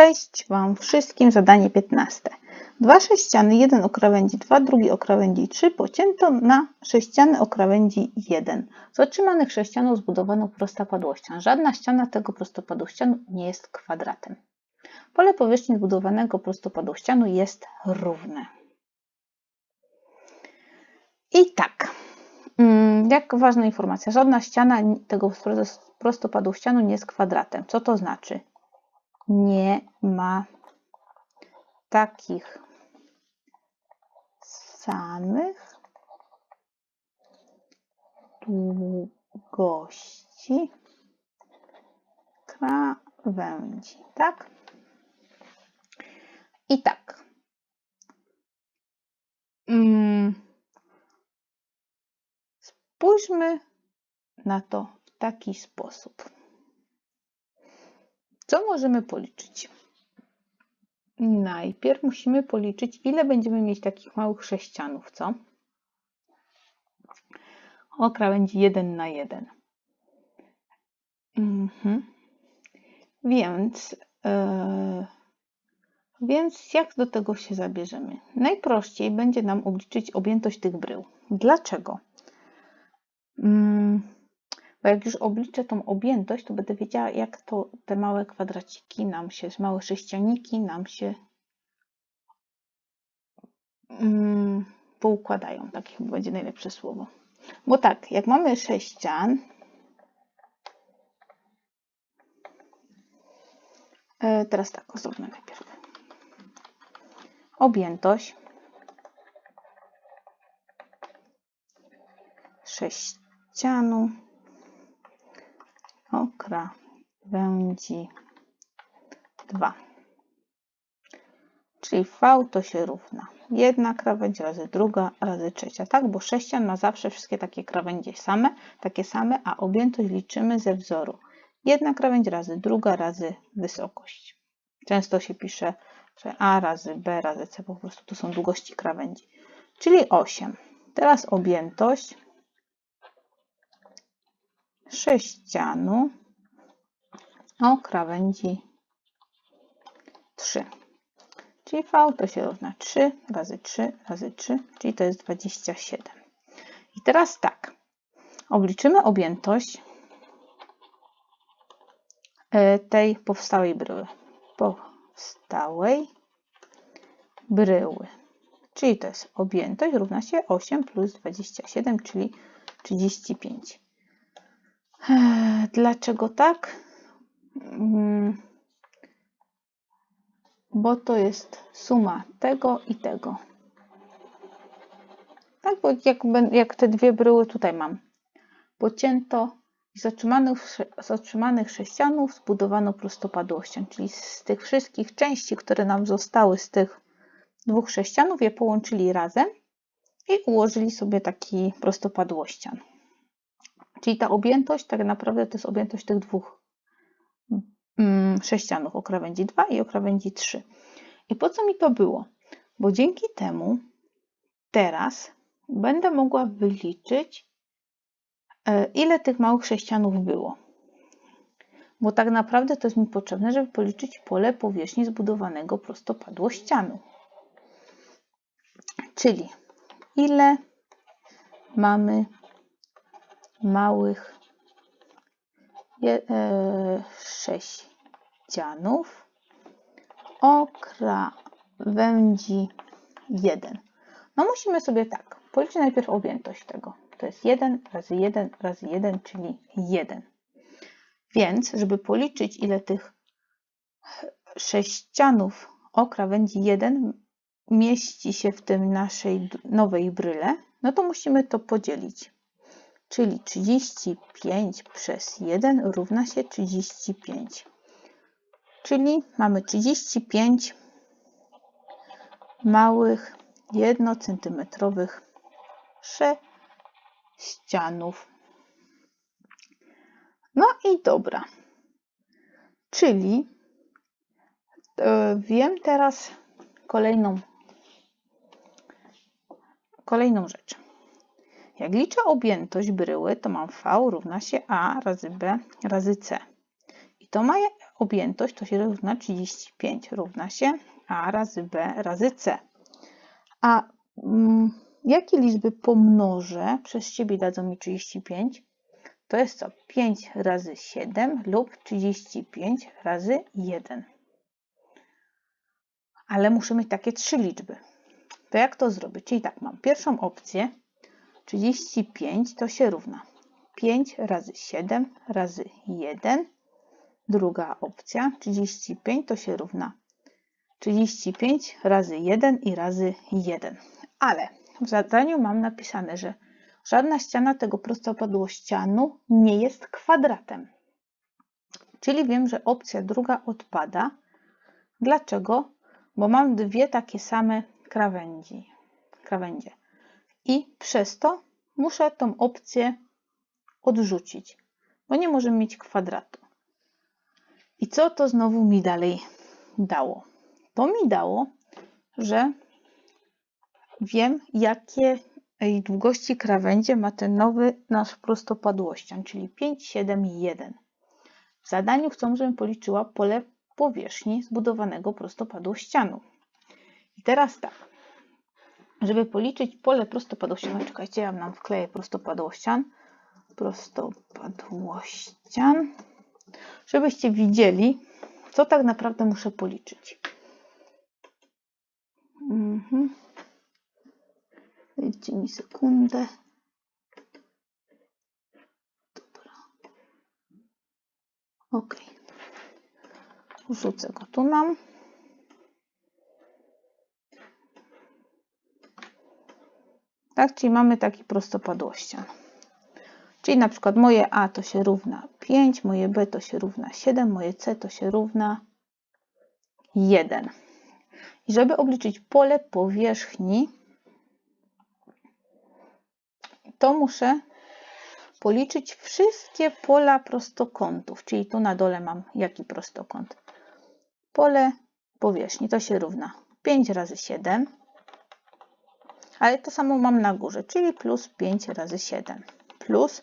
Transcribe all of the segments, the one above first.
Cześć Wam wszystkim, zadanie 15. Dwa sześciany, jeden o krawędzi 2, drugi o krawędzi 3 pocięto na sześciany o krawędzi 1. Z otrzymanych sześcianów zbudowano prostopadłościan. Żadna ściana tego prostopadłościanu nie jest kwadratem. Pole powierzchni zbudowanego prostopadłościanu jest równe. I tak, mm, jak ważna informacja, żadna ściana tego prostopadłościanu nie jest kwadratem. Co to znaczy? Nie ma takich samych długości krawędzi, tak? I tak. Mm. Spójrzmy na to w taki sposób. Co możemy policzyć? Najpierw musimy policzyć, ile będziemy mieć takich małych sześcianów, co? O krawędzi 1 na 1. Mhm. Więc, yy, więc jak do tego się zabierzemy? Najprościej będzie nam obliczyć objętość tych brył. Dlaczego? Yy, bo jak już obliczę tą objętość, to będę wiedziała, jak to te małe kwadraciki nam się, małe sześcianiki nam się mm, poukładają. Tak chyba będzie najlepsze słowo. Bo tak, jak mamy sześcian, e, teraz tak, zróbmy najpierw. Objętość sześcianu o krawędzi 2. Czyli V to się równa jedna krawędź razy druga razy trzecia, tak? Bo sześcian ma zawsze wszystkie takie krawędzie same, takie same, a objętość liczymy ze wzoru. Jedna krawędź razy druga razy wysokość. Często się pisze, że A razy B razy C, po prostu to są długości krawędzi. Czyli 8. Teraz objętość sześcianu o krawędzi 3. Czyli V to się równa 3 razy 3 razy 3, czyli to jest 27. I teraz tak, obliczymy objętość e, tej powstałej bryły. Powstałej bryły. Czyli to jest objętość równa się 8 plus 27, czyli 35. Dlaczego tak? Mm, bo to jest suma tego i tego. Tak, bo jak, jak te dwie bryły tutaj mam. Pocięto z otrzymanych, z otrzymanych sześcianów zbudowano prostopadłościan, czyli z tych wszystkich części, które nam zostały z tych dwóch sześcianów, je połączyli razem i ułożyli sobie taki prostopadłościan. Czyli ta objętość tak naprawdę to jest objętość tych dwóch mm, sześcianów o krawędzi 2 i o krawędzi 3. I po co mi to było? Bo dzięki temu teraz będę mogła wyliczyć, e, ile tych małych sześcianów było. Bo tak naprawdę to jest mi potrzebne, żeby policzyć pole powierzchni zbudowanego prostopadłościanu. Czyli ile mamy małych e, sześcianów o krawędzi 1. No musimy sobie tak, policzyć najpierw objętość tego. To jest 1 razy 1 razy 1, czyli 1. Więc, żeby policzyć ile tych sześcianów o krawędzi 1 mieści się w tym naszej nowej bryle, no to musimy to podzielić czyli 35 przez 1 równa się 35. Czyli mamy 35 małych 1 cm sześcianów. No i dobra. Czyli e, wiem teraz kolejną, kolejną rzecz. Jak liczę objętość bryły, to mam V równa się A razy B razy C. I to ma objętość to się równa 35, równa się A razy B razy C. A mm, jakie liczby pomnożę przez siebie dadzą mi 35? To jest co? 5 razy 7 lub 35 razy 1. Ale muszę mieć takie trzy liczby. To jak to zrobić? Czyli tak, mam pierwszą opcję, 35 to się równa 5 razy 7 razy 1. Druga opcja, 35 to się równa 35 razy 1 i razy 1. Ale w zadaniu mam napisane, że żadna ściana tego prostopadłościanu nie jest kwadratem. Czyli wiem, że opcja druga odpada. Dlaczego? Bo mam dwie takie same krawędzi, krawędzie. I przez to muszę tą opcję odrzucić, bo nie możemy mieć kwadratu. I co to znowu mi dalej dało? To mi dało, że wiem, jakie długości krawędzie ma ten nowy nasz prostopadłościan, czyli 5, 7 i 1. W zadaniu chcą, żebym policzyła pole powierzchni zbudowanego prostopadłościanu. I teraz tak, żeby policzyć pole prostopadłościanu, czekajcie, ja nam wkleję prostopadłościan, prostopadłościan, żebyście widzieli, co tak naprawdę muszę policzyć. Mhm. Dajcie mi sekundę. Dobra. Ok. Rzucę go tu nam. Tak, czyli mamy taki prostopadłościan. Czyli na przykład moje A to się równa 5, moje B to się równa 7, moje C to się równa 1. I żeby obliczyć pole powierzchni, to muszę policzyć wszystkie pola prostokątów. Czyli tu na dole mam jaki prostokąt? Pole powierzchni to się równa 5 razy 7, ale to samo mam na górze, czyli plus 5 razy 7 plus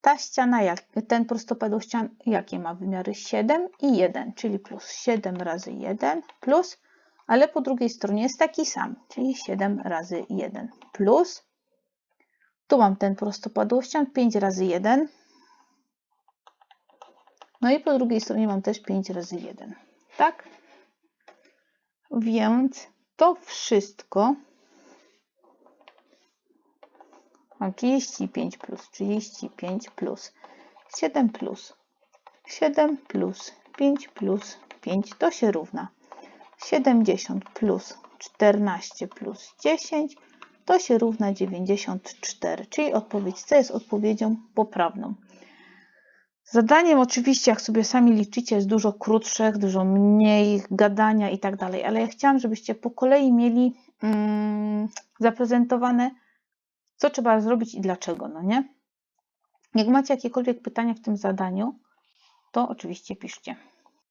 ta ściana, jak, ten prostopadłościan, jakie ma wymiary? 7 i 1, czyli plus 7 razy 1 plus, ale po drugiej stronie jest taki sam, czyli 7 razy 1 plus, tu mam ten prostopadłościan, 5 razy 1, no i po drugiej stronie mam też 5 razy 1, tak? Więc to wszystko Mam 35 plus 35 plus. 7 plus. 7 plus 5 plus 5 to się równa. 70 plus 14 plus 10 to się równa 94, czyli odpowiedź C jest odpowiedzią poprawną. Zadaniem oczywiście, jak sobie sami liczycie, jest dużo krótsze, dużo mniej gadania i tak dalej, ale ja chciałam, żebyście po kolei mieli mm, zaprezentowane co trzeba zrobić i dlaczego, no nie? Jak macie jakiekolwiek pytania w tym zadaniu, to oczywiście piszcie.